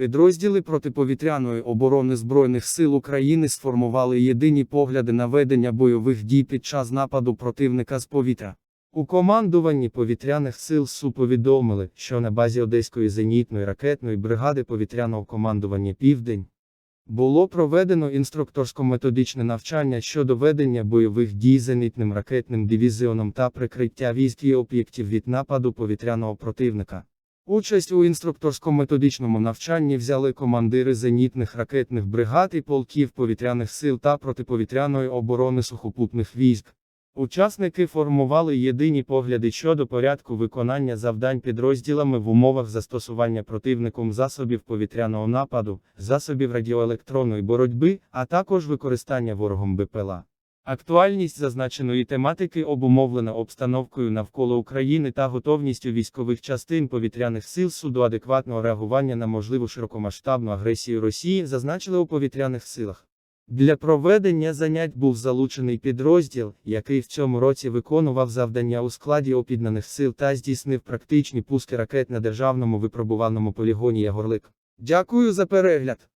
Підрозділи протиповітряної оборони Збройних сил України сформували єдині погляди на ведення бойових дій під час нападу противника з повітря. У командуванні повітряних сил СУ повідомили, що на базі Одеської зенітної ракетної бригади повітряного командування Південь було проведено інструкторсько-методичне навчання щодо ведення бойових дій зенітним ракетним дивізіоном та прикриття військ і об'єктів від нападу повітряного противника. Участь у інструкторсько-методичному навчанні взяли командири зенітних ракетних бригад і полків повітряних сил та протиповітряної оборони сухопутних військ. Учасники формували єдині погляди щодо порядку виконання завдань підрозділами в умовах застосування противником засобів повітряного нападу, засобів радіоелектронної боротьби, а також використання ворогом БПЛА. Актуальність зазначеної тематики обумовлена обстановкою навколо України та готовністю військових частин повітряних сил СУ до адекватного реагування на можливу широкомасштабну агресію Росії, зазначили у повітряних силах. Для проведення занять був залучений підрозділ, який в цьому році виконував завдання у складі опіднаних сил та здійснив практичні пуски ракет на державному випробувальному полігоні Ягорлик. Дякую за перегляд!